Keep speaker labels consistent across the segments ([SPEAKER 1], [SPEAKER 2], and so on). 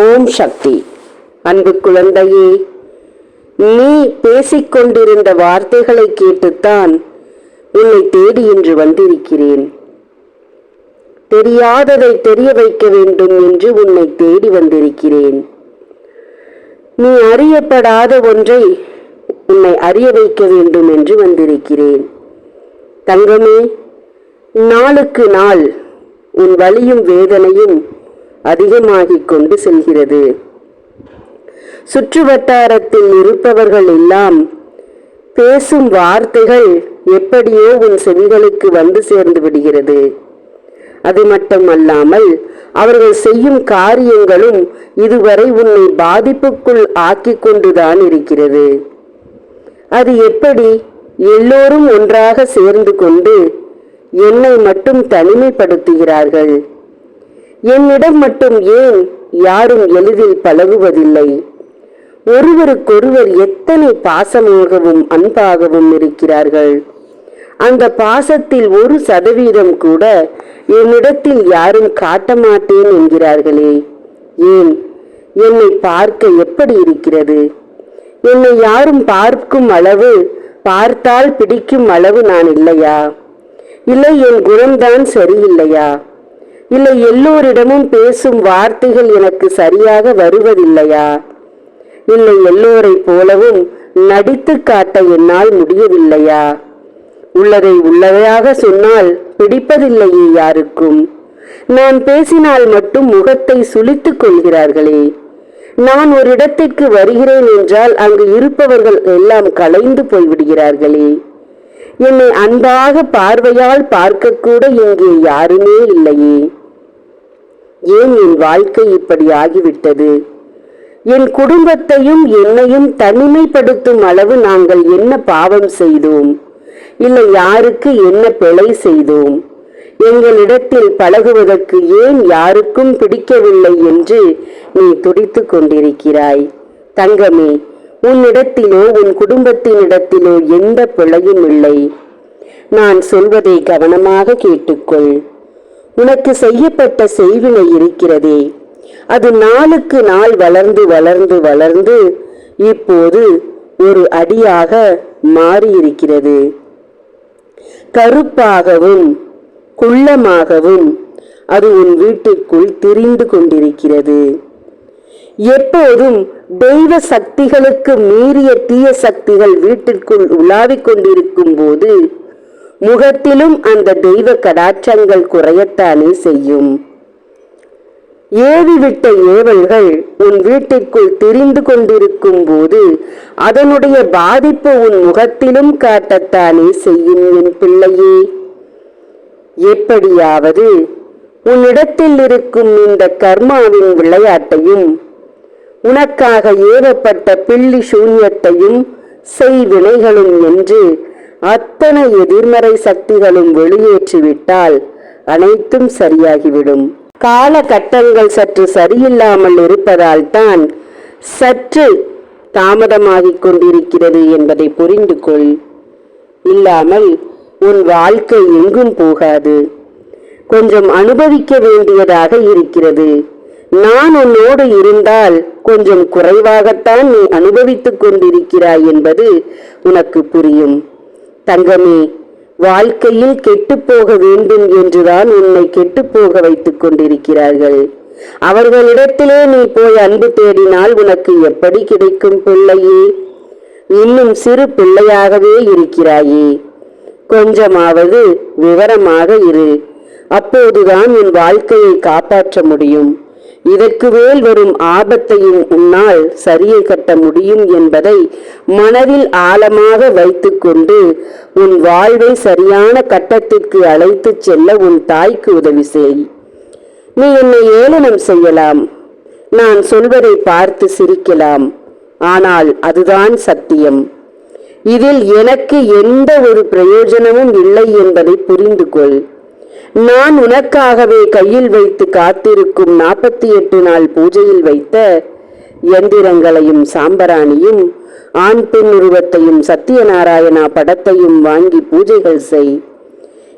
[SPEAKER 1] ஓம் சக்தி. அன்பு குழந்தையே நீ பேசிக்கொண்டிருந்த வார்த்தைகளை கேட்டுத்தான் உன்னை தேடி இன்று வந்திருக்கிறேன். தெரியாததை தெரிய வைக்க வேண்டும் என்று உன்னை தேடி வந்திருக்கிறேன். நீ அறியப்படாத ஒன்றை உன்னை அறிய வைக்க வேண்டும் என்று வந்திருக்கிறேன். தங்கமே நாளுக்கு நாள் உன் வலியும் வேதனையும் அதிகமாகிக் கொண்டு செல்கிறது. சுற்று வட்டாரத்தில் இருப்பவர்கள் எல்லாம் பேசும் வார்த்தைகள் எப்படியோ உன் செவிகளுக்கு வந்து சேர்ந்து விடுகிறது. அது மட்டுமல்லாமல் அவர்கள் செய்யும் காரியங்களும் இதுவரை உன்னை பாதிப்புக்குள் ஆக்கி கொண்டுதான் இருக்கிறது. அது எப்படி எல்லோரும் ஒன்றாக சேர்ந்து கொண்டு என்னை மட்டும் தனிமைப்படுத்துகிறார்கள்? என்னிடம் மட்டும் ஏன் யாரும் எளிதில் பழகுவதில்லை? ஒருவருக்கொருவர் எத்தனை பாசமாகவும் அன்பாகவும் இருக்கிறார்கள்? அந்த பாசத்தில் ஒரு சதவீதம் கூட என்னிடத்தில் யாரும் காட்ட மாட்டேன் என்கிறார்களே. ஏன்? என்னை பார்க்க எப்படி இருக்கிறது? என்னை யாரும் பார்க்கும் அளவு பார்த்தால் பிடிக்கும் அளவு நான் இல்லையா? இல்லை என் குணம்தான் சரியில்லையா? இல்லை எல்லோரிடமும் பேசும் வார்த்தைகள் எனக்கு சரியாக வருவதில்லையா? இல்லை எல்லோரை போலவும் நடித்து காட்ட என்னால் முடியவில்லையா? உள்ளதை உள்ளதையாக சொன்னால் பிடிப்பதில்லையே யாருக்கும்? நான் பேசினால் மட்டும் முகத்தை சுளித்துக் கொள்கிறார்களே. நான் ஒரு இடத்திற்கு வருகிறேன் என்றால் அங்கு இருப்பவர்கள் எல்லாம் கலைந்து போய்விடுகிறார்களே. என்னை அன்பாக பார்வையால் பார்க்கக்கூட இங்கே யாருமே இல்லையே. ஏன் என் வாழ்க்கை இப்படி ஆகிவிட்டது? என் குடும்பத்தையும் என்னையும் தனிமைப்படுத்தும் அளவு நாங்கள் என்ன பாவம் செய்தோம்? இல்லை யாருக்கு என்ன பிழை செய்தோம்? எங்களிடத்தில் பழகுவதற்கு ஏன் யாருக்கும் பிடிக்கவில்லை என்று நீ துடித்துக் கொண்டிருக்கிறாய். தங்கமே உன்னிடத்திலோ உன் குடும்பத்தினிடத்திலோ எந்த பிழையும் இல்லை. நான் சொல்வதை கவனமாக கேட்டுக்கொள். உனக்கு செய்யப்பட்ட செய்வினை இருக்கிறதே. அது நாளுக்கு நாள் வளர்ந்து வளர்ந்து வளர்ந்து இப்போது ஒரு அடியாக மாறியிருக்கிறது. கருப்பாகவும் குள்ளமாகவும் அது உன் வீட்டிற்குள் திரிந்து கொண்டிருக்கிறது. எப்போதும் தெய்வ சக்திகளுக்கு மீறிய தீய சக்திகள் வீட்டிற்குள் உலாவிக் கொண்டிருக்கும் போது முகத்திலும் அந்த தெய்வ கடாட்சங்கள் குறையத்தானே செய்யும். ஏவிவிட்ட ஏவல்கள் உன் வீட்டிற்குள் திரிந்து கொண்டிருக்கும் போது அதனுடைய பாதிப்பு உன் முகத்திலும் காட்டத்தானே செய்யும் என் பிள்ளையே. எப்படியாவது உன்னிடத்தில் இருக்கும் இந்த கர்மாவின் விளையாட்டையும் உனக்காக ஏவப்பட்ட பில்லி சூன்யத்தையும் செய்வினைகளும் என்று அத்தனை எதிர்மறை சக்திகளும் வெளியேற்றிவிட்டால் அனைத்தும் சரியாகிவிடும். கால கட்டங்கள் சற்று சரியில்லாமல் இருப்பதால் தான் சற்று தாமதமாகிக் கொண்டிருக்கிறது என்பதை புரிந்து கொள். இல்லாமல் உன் வாழ்க்கை எங்கும் போகாது. கொஞ்சம் அனுபவிக்க வேண்டியதாக இருக்கிறது. நான் உன்னோடு இருந்தால் கொஞ்சம் குறைவாகத்தான் நீ அனுபவித்துக் கொண்டிருக்கிறாய் என்பது உனக்கு புரியும். தங்கமே வாழ்க்கையில் கெட்டுப்போக வேண்டும் என்றுதான் உன்னை கெட்டுப்போக வைத்துக் கொண்டிருக்கிறார்கள். அவர்களிடத்திலே நீ போய் அன்பு தேடினால் உனக்கு எப்படி கிடைக்கும் பிள்ளையே? இன்னும் சிறு பிள்ளையாகவே இருக்கிறாயே. கொஞ்சமாவது விவரமாக இரு. அப்போதுதான் உன் வாழ்க்கையை காப்பாற்ற முடியும். இதற்கு மேல் வரும் ஆபத்தையும் உன்னால் சரியை கட்ட முடியும் என்பதை மனதில் ஆழமாக வைத்துக்கொண்டு உன் வாழ்வை சரியான கட்டத்திற்கு அழைத்துச் செல்ல உன் தாய்க்கு உதவி செய். நீ என்னை ஏளனம் செய்யலாம். நான் சொல்வதை பார்த்து சிரிக்கலாம். ஆனால் அதுதான் சத்தியம். இதில் எனக்கு எந்த ஒரு பிரயோஜனமும் இல்லை என்பதை புரிந்து கொள் நான் உனக்காகவே கையில் வைத்து காத்திருக்கும் நாற்பத்தி எட்டு நாள் பூஜையில் வைத்த எந்திரங்களையும் சாம்பராணியும் ஆண் பெண் உருவத்தையும் சத்தியநாராயணா படத்தையும் வாங்கி பூஜைகள் செய்.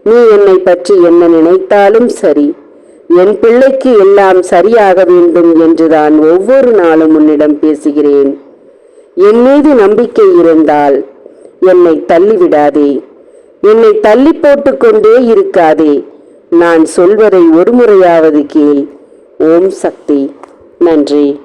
[SPEAKER 1] நீ என்னை பற்றி என்ன நினைத்தாலும் சரி என் பிள்ளைக்கு எல்லாம் சரியாக வேண்டும் என்றுதான் ஒவ்வொரு நாளும் உன்னிடம் பேசுகிறேன். என் மீது நம்பிக்கை இருந்தால் என்னை தள்ளிவிடாதே. என்னை தள்ளி போட்டுக்கொண்டே இருக்காதே. நான் சொல்வதை ஒரு முறையாவது கேள். ஓம் சக்தி. நன்றி.